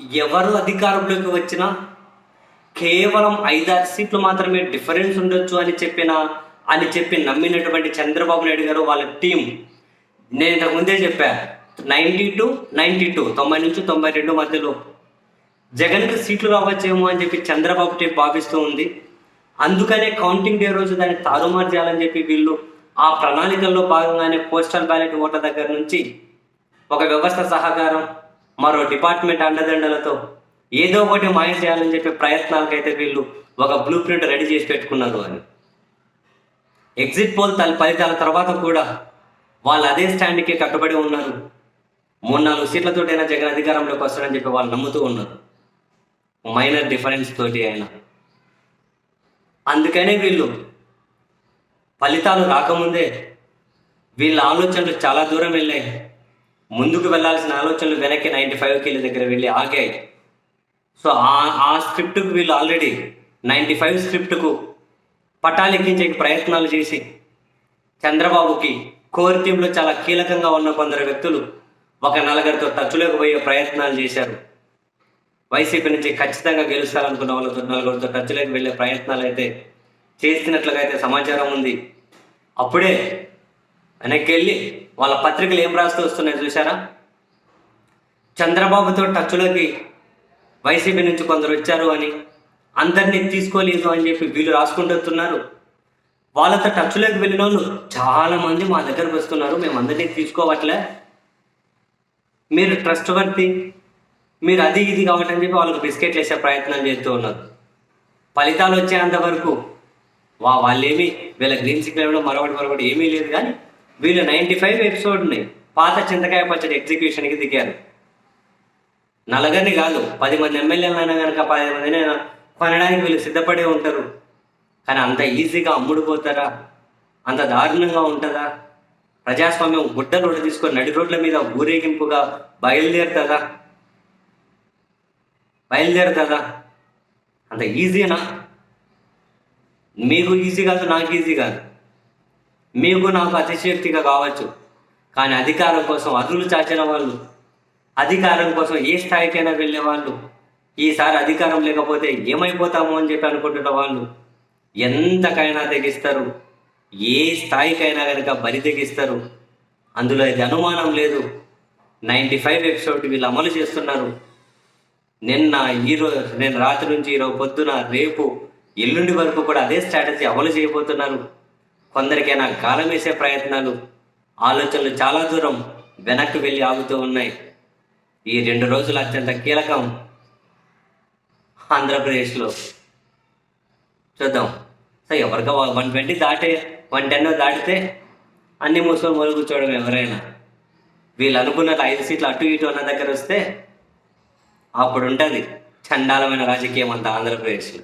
ఎవరు అధికారంలోకి వచ్చినా కేవలం ఐదారు సీట్లు మాత్రమే డిఫరెన్స్ ఉండొచ్చు అని చెప్పిన అని చెప్పి నమ్మినటువంటి చంద్రబాబు నాయుడు గారు వాళ్ళ టీం. నేను ఇంతకు ముందే చెప్పా నైంటీ టు నైంటీ టూ తొంభై నుంచి తొంభై రెండు మధ్యలో జగన్కి సీట్లు రావచ్చేమో అని చెప్పి చంద్రబాబు టీం భావిస్తూ ఉంది. అందుకనే కౌంటింగ్ డే రోజు దాన్ని తారుమారు చేయాలని చెప్పి వీళ్ళు ఆ ప్రణాళికల్లో భాగంగానే పోస్టల్ బ్యాలెట్ ఓట్ల దగ్గర నుంచి ఒక వ్యవస్థ సహకారం మరో డిపార్ట్మెంట్ అండదండలతో ఏదో ఒకటి మాయ చేయాలని చెప్పి ప్రయత్నాలకైతే వీళ్ళు ఒక బ్లూ ప్రింట్ రెడీ చేసి పెట్టుకున్నారు అని. ఎగ్జిట్ పోల్ తన ఫలితాల తర్వాత కూడా వాళ్ళు అదే స్టాండ్కి కట్టుబడి ఉన్నారు. మూడు నాలుగు సీట్లతోటైనా జగన్ అధికారంలోకి వస్తాడని చెప్పి వాళ్ళు నమ్ముతూ ఉన్నారు. మైనర్ డిఫరెన్స్ తోటి అయినా. అందుకనే వీళ్ళు ఫలితాలు రాకముందే వీళ్ళ ఆలోచనలు చాలా దూరం వెళ్ళాయి. ముందుకు వెళ్ళాల్సిన ఆలోచనలు వెనక్కి నైంటీ ఫైవ్ కిలో దగ్గర వెళ్ళి ఆగాయి. సో ఆ ఆ స్క్రిప్ట్కు వీళ్ళు ఆల్రెడీ నైంటీ ఫైవ్ స్క్రిప్ట్కు పటాలెక్కించే ప్రయత్నాలు చేసి చంద్రబాబుకి కోర్ టీంలో చాలా కీలకంగా ఉన్న కొందరు వ్యక్తులు ఒక నలుగురితో టచ్లోకి పోయే ప్రయత్నాలు చేశారు. వైసీపీ నుంచి ఖచ్చితంగా గెలుస్తారనుకున్న వాళ్ళతో నలుగురితో టచ్లోకి వెళ్ళే ప్రయత్నాలు అయితే చేస్తున్నట్లుగా అయితే సమాచారం ఉంది. అప్పుడే వెనక్కి వెళ్ళి వాళ్ళ పత్రికలు ఏం రాస్తూ వస్తున్నాయి చూసారా చంద్రబాబుతో టచ్లోకి వైసీపీ నుంచి కొందరు వచ్చారు అని అందరినీ తీసుకోలేదు అని చెప్పి వీళ్ళు రాసుకుంటున్నారు వాళ్ళతో టచ్లోకి వెళ్ళిన వాళ్ళు చాలామంది మా దగ్గరకు వస్తున్నారు. మేము అందరినీ తీసుకోవట్లే. మీరు ట్రస్ట్ వర్తి మీరు అది ఇది కావటం అని చెప్పి వాళ్ళకి బిస్కెట్లు వేసే ప్రయత్నం చేస్తూ ఉన్నారు. ఫలితాలు వచ్చేంత వరకు వా వాళ్ళేమి వీళ్ళ గ్రీన్ సిగ్నల్ మరొకటి మరొకటి ఏమీ లేదు కానీ వీళ్ళు నైంటీ ఫైవ్ ఎపిసోడ్ని పాత చింతకాయ పచ్చడి ఎగ్జిక్యూషన్కి దిగారు. నలగని కాదు పది మంది ఎమ్మెల్యేలైనా కనుక పది మందినైనా కొనడానికి వీళ్ళు సిద్ధపడే ఉంటారు. కానీ అంత ఈజీగా అమ్ముడుపోతారా? అంత దారుణంగా ఉంటుందా? ప్రజాస్వామ్యం గుడ్డలు రోడ్డు తీసుకొని నడి రోడ్ల మీద ఊరేగింపుగా బయలుదేరుతుందా? బయలుదేరుతుందా? అంత ఈజీనా? మీకు ఈజీ కాదు నాకు ఈజీ కాదు. మీకు నాకు అతిశక్తిగా కావచ్చు. కానీ అధికారం కోసం అదులు చాచిన వాళ్ళు అధికారం కోసం ఏ స్థాయికైనా వెళ్ళే వాళ్ళు ఈసారి అధికారం లేకపోతే ఏమైపోతాము అని చెప్పి అనుకుంటున్న వాళ్ళు ఎంతకైనా తెగిస్తారు. ఏ స్థాయికైనా కనుక బరి తెగిస్తారు. అందులో ఇది అనుమానం లేదు. నైంటీ ఫైవ్ ఎపిసోడ్ వీళ్ళు అమలు చేస్తున్నారు. నిన్న ఈరోజు నేను రాత్రి నుంచి ఈరోజు పొద్దున రేపు ఎల్లుండి వరకు కూడా అదే స్ట్రాటజీ అమలు చేయబోతున్నారు. కొందరికైనా గాలం వేసే ప్రయత్నాలు ఆలోచనలు చాలా దూరం వెనక్కి వెళ్ళి ఆగుతూ ఉన్నాయి. ఈ రెండు రోజులు అత్యంత కీలకం. ఆంధ్రప్రదేశ్లో. చూద్దాం. సో ఎవరికో వన్ ట్వంటీ దాటే వన్ టెన్ దాటితే అన్ని మూసుకొని మొదలు కూర్చోవడం ఎవరైనా. వీళ్ళు అనుకున్నట్టు ఐదు సీట్లు అటు ఇటు అన్న దగ్గర వస్తే అప్పుడు ఉంటుంది చండాలమైన రాజకీయం అంతా ఆంధ్రప్రదేశ్లో.